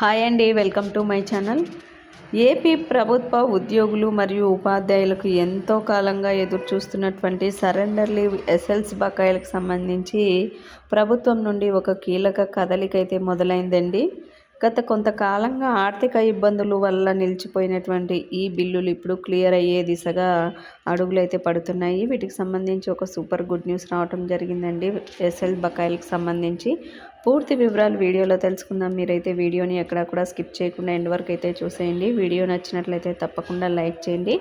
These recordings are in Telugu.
హాయ్ అండి welcome to my channel. AP ప్రభుత్వ ఉద్యోగులు మరియు ఉపాధ్యాయులకు ఎంతో కాలంగా ఎదురు చూస్తున్నటువంటి సరెండర్ లీవ్ ఎస్ఎల్స్ బకాయిలకు సంబంధించి ప్రభుత్వం నుండి ఒక కీలక కదలిక అయితే మొదలైందండి. గత కొంతకాలంగా ఆర్థిక ఇబ్బందుల వల్ల నిలిచిపోయినటువంటి ఈ బిల్లులు ఇప్పుడు క్లియర్ అయ్యే దిశగా అడుగులు అయితే పడుతున్నాయి. వీటికి సంబంధించి ఒక సూపర్ గుడ్ న్యూస్ రావటం జరిగిందండి. ఎస్ఎల్ బకాయిలకు సంబంధించి పూర్తి వివరాలు వీడియోలో తెలుసుకుందాం. మీరైతే వీడియోని ఎక్కడ కూడా స్కిప్ చేయకుండా ఎండ్ వరకు అయితే చూసేయండి. వీడియో నచ్చినట్లయితే తప్పకుండా లైక్ చేయండి.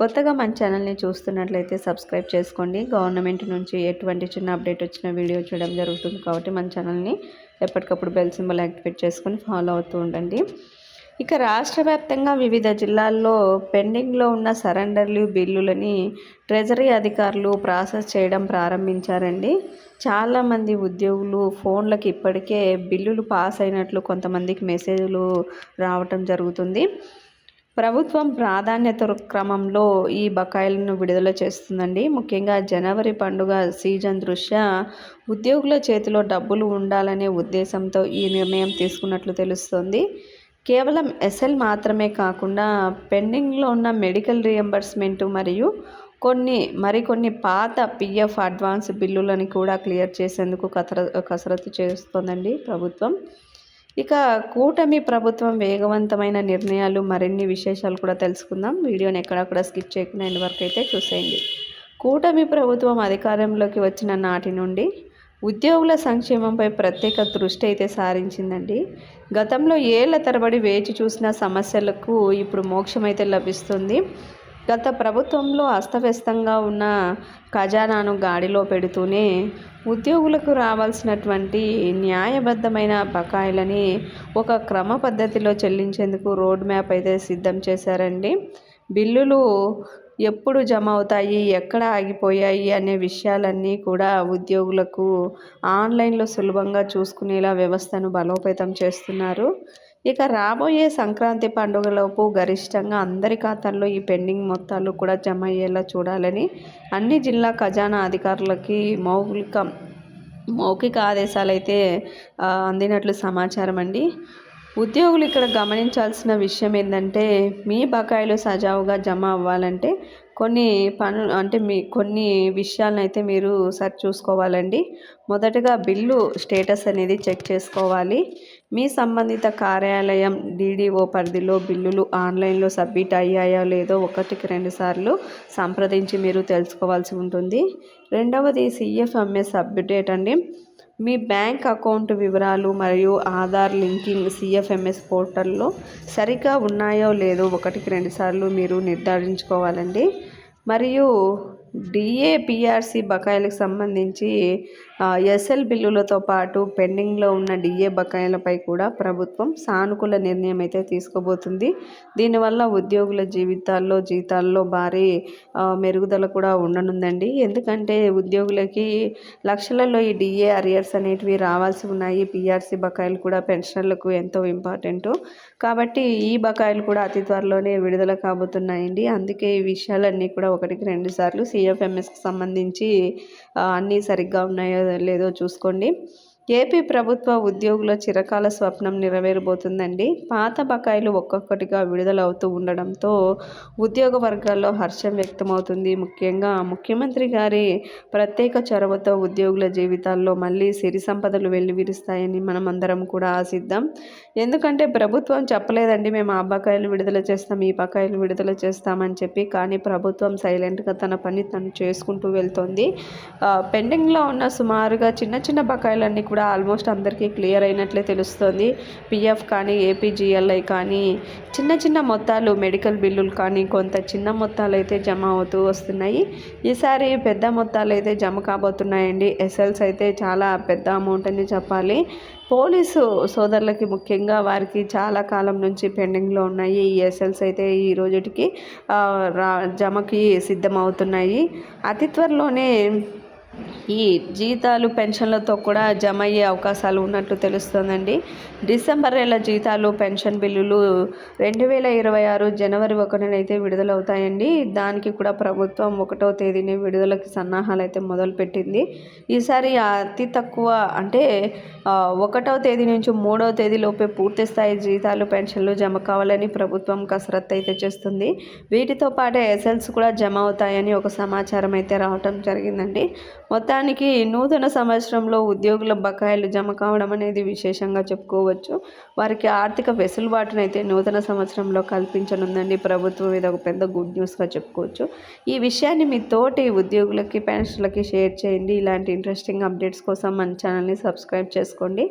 కొత్తగా మన ఛానల్ని చూస్తున్నట్లయితే సబ్స్క్రైబ్ చేసుకోండి. గవర్నమెంట్ నుంచి ఎటువంటి చిన్న అప్డేట్ వచ్చిన వీడియో చూడడం జరుగుతుంది కాబట్టి మన ఛానల్ని ఎప్పటికప్పుడు బెల్ సింబల్ యాక్టివేట్ చేసుకొని ఫాలో అవుతూ ఉండండి. ఇక రాష్ట్ర వ్యాప్తంగా వివిధ జిల్లాల్లో పెండింగ్లో ఉన్న సరెండర్లు బిల్లులని ట్రెజరీ అధికారులు ప్రాసెస్ చేయడం ప్రారంభించారండి. చాలామంది ఉద్యోగులు ఫోన్లకు ఇప్పటికే బిల్లులు పాస్ అయినట్లు కొంతమందికి మెసేజ్లు రావటం జరుగుతుంది. ప్రభుత్వం ప్రాధాన్యత క్రమంలో ఈ బకాయిలను విడుదల చేస్తుందండి. ముఖ్యంగా జనవరి పండుగ సీజన్ దృష్ట్యా ఉద్యోగుల చేతిలో డబ్బులు ఉండాలనే ఉద్దేశంతో ఈ నిర్ణయం తీసుకున్నట్లు తెలుస్తోంది. కేవలం ఎస్ఎల్ మాత్రమే కాకుండా పెండింగ్లో ఉన్న మెడికల్ రియంబర్స్మెంట్ మరియు కొన్ని మరికొన్ని పాత పిఎఫ్ అడ్వాన్స్ బిల్లులను కూడా క్లియర్ చేసేందుకు కసర కసరత్తు చేస్తోందండి ప్రభుత్వం. ఇక కూటమి ప్రభుత్వం వేగవంతమైన నిర్ణయాలు మరిన్ని విశేషాలు కూడా తెలుసుకుందాం. వీడియోని ఎక్కడక్కడ స్కిప్ చేయకుండా ఎండ్ వరకు అయితే చూసేయండి. కూటమి ప్రభుత్వం అధికారంలోకి వచ్చిన నాటి నుండి ఉద్యోగుల సంక్షేమంపై ప్రత్యేక దృష్టి అయితే సారించిందండి. గతంలో ఏళ్ళ తరబడి వేచి చూసిన సమస్యలకు ఇప్పుడు మోక్షం అయితే లభిస్తుంది. గత ప్రభుత్వంలో అస్తవ్యస్తంగా ఉన్న ఖజానాను గాడిలో పెడుతూనే ఉద్యోగులకు రావాల్సినటువంటి న్యాయబద్ధమైన బకాయిలని ఒక క్రమ పద్ధతిలో చెల్లించేందుకు రోడ్ మ్యాప్ అయితే సిద్ధం చేశారండి. బిల్లులు ఎప్పుడు జమ అవుతాయి ఎక్కడ ఆగిపోయాయి అనే విషయాలన్నీ కూడా ఉద్యోగులకు ఆన్లైన్లో సులభంగా చూసుకునేలా వ్యవస్థను బలోపేతం చేస్తున్నారు. ఇక రాబోయే సంక్రాంతి పండుగలోపు గరిష్టంగా అందరి ఖాతాల్లో ఈ పెండింగ్ మొత్తాలు కూడా జమ అయ్యేలా చూడాలని అన్ని జిల్లా ఖజానా అధికారులకి మౌలిక మౌఖిక ఆదేశాలు అయితే అందినట్లు సమాచారం అండి ఉద్యోగులు ఇక్కడ గమనించాల్సిన విషయం ఏంటంటే మీ బకాయిలు సజావుగా జమ అవ్వాలంటే కొన్ని పనులు అంటే మీ కొన్ని విషయాలను అయితే మీరు సరి చూసుకోవాలండి. మొదటగా బిల్లు స్టేటస్ అనేది చెక్ చేసుకోవాలి. మీ సంబంధిత కార్యాలయం డీడీఓ పరిధిలో బిల్లులు ఆన్లైన్లో సబ్మిట్ అయ్యాయో లేదో ఒకటికి రెండు సార్లు సంప్రదించి మీరు తెలుసుకోవాల్సి ఉంటుంది. రెండవది సిఎఫ్ఎంఎస్ అప్డేట్ అండి మీ బ్యాంక్ అకౌంట్ వివరాలు మరియు ఆధార్ లింకింగ్ సిఎఫ్ఎంఎస్ పోర్టల్లో సరిగ్గా ఉన్నాయో లేదో ఒకటికి రెండుసార్లు మీరు నిర్ధారించుకోవాలండి. మరియు డిఏపిఆర్సి బకాయిలకు సంబంధించి ఎస్ఎల్ బిల్లులతో పాటు పెండింగ్లో ఉన్న డిఏ బకాయిలపై కూడా ప్రభుత్వం సానుకూల నిర్ణయం అయితే తీసుకోబోతుంది. దీనివల్ల ఉద్యోగుల జీవితాల్లో జీతాల్లో భారీ మెరుగుదల కూడా ఉండనుందండి. ఎందుకంటే ఉద్యోగులకి లక్షలలో ఈ డిఏ అరియర్స్ అనేటివి రావాల్సి ఉన్నాయి. పిఆర్సి బకాయిలు కూడా పెన్షన్లకు ఎంతో ఇంపార్టెంట్. కాబట్టి ఈ బకాయిలు కూడా అతి త్వరలోనే విడుదల కాబోతున్నాయండి. అందుకే ఈ విషయాలన్నీ కూడా ఒకటికి రెండు సార్లు పిఎఫ్ఎంఎస్కి సంబంధించి అన్నీ సరిగ్గా ఉన్నాయో లేదో చూసుకోండి. ఏపీ ప్రభుత్వ ఉద్యోగుల చిరకాల స్వప్నం నెరవేరబోతుందండి. పాత బకాయిలు ఒక్కొక్కటిగా విడుదలవుతూ ఉండడంతో ఉద్యోగ వర్గాల్లో హర్షం వ్యక్తమవుతుంది. ముఖ్యంగా ముఖ్యమంత్రి గారి ప్రత్యేక చొరవతో ఉద్యోగుల జీవితాల్లో మళ్ళీ సిరి సంపదలు వెల్లివిరుస్తాయని మనం అందరం కూడా ఆశిద్దాం. ఎందుకంటే ప్రభుత్వం చెప్పలేదండి మేము ఆ బకాయిలు విడుదల చేస్తాం ఈ బకాయిలు విడుదల చేస్తామని చెప్పి. కానీ ప్రభుత్వం సైలెంట్గా తన పని తను చేసుకుంటూ వెళ్తోంది. పెండింగ్లో ఉన్న సుమారుగా చిన్న చిన్న బకాయిలన్నీ కూడా ఆల్మోస్ట్ అందరికీ క్లియర్ అయినట్లే తెలుస్తుంది. పిఎఫ్ కానీ ఏపీజిఎల్ఐ కానీ చిన్న చిన్న మొత్తాలు మెడికల్ బిల్లులు కానీ కొంత చిన్న మొత్తాలు అయితే జమ అవుతూ వస్తున్నాయి. ఈసారి పెద్ద మొత్తాలు అయితే జమ కాబోతున్నాయండి. ఎస్ఎల్స్ అయితే చాలా పెద్ద అమౌంట్ అని చెప్పాలి. పోలీసు సోదరులకి ముఖ్యంగా వారికి చాలా కాలం నుంచి పెండింగ్లో ఉన్నాయి. ఈ ఎస్ఎల్స్ అయితే ఈ రోజుటికి రా జమకి సిద్ధమవుతున్నాయి. అతి త్వరలోనే ఈ జీతాలు పెన్షన్లతో కూడా జమ అయ్యే అవకాశాలు ఉన్నట్టు తెలుస్తోందండి. డిసెంబర్ నెల జీతాలు పెన్షన్ బిల్లులు రెండు వేల ఇరవై ఆరు జనవరి ఒకటినైతే విడుదలవుతాయండి. దానికి కూడా ప్రభుత్వం ఒకటో తేదీని విడుదలకి సన్నాహాలు అయితే మొదలుపెట్టింది. ఈసారి అతి తక్కువ అంటే ఒకటవ ఒకటో తేదీ నుంచి మూడవ తేదీలోపే పూర్తి స్థాయి జీతాలు పెన్షన్లు జమ కావాలని ప్రభుత్వం కసరత్తు అయితే చేస్తుంది. వీటితో పాటే ఎస్ఎల్స్ కూడా జమ అవుతాయని ఒక సమాచారం అయితే రావటం జరిగిందండి. మొత్తానికి నూతన సంవత్సరంలో ఉద్యోగుల బకాయిలు జమ కావడం అనేది విశేషంగా చెప్పుకోవచ్చు. వారికి ఆర్థిక వెసులుబాటునైతే నూతన సంవత్సరంలో కల్పించనుందండి. ప్రభుత్వం ఇది ఒక పెద్ద గుడ్ న్యూస్గా చెప్పుకోవచ్చు. ఈ విషయాన్ని మీ తోటి ఉద్యోగులకి పెన్షన్లకి షేర్ చేయండి. ఇలాంటి ఇంట్రెస్టింగ్ అప్డేట్స్ కోసం మన ఛానల్ని సబ్స్క్రైబ్ చేసుకోండి.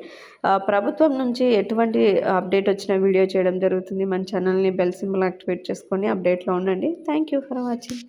ప్రభుత్వం నుంచి ఎటువంటి అప్డేట్ వచ్చిన వీడియో చేయడం జరుగుతుంది. మన ఛానల్ని బెల్ సింబల్ యాక్టివేట్ చేసుకొని అప్డేట్లో ఉండండి. Thank you for watching.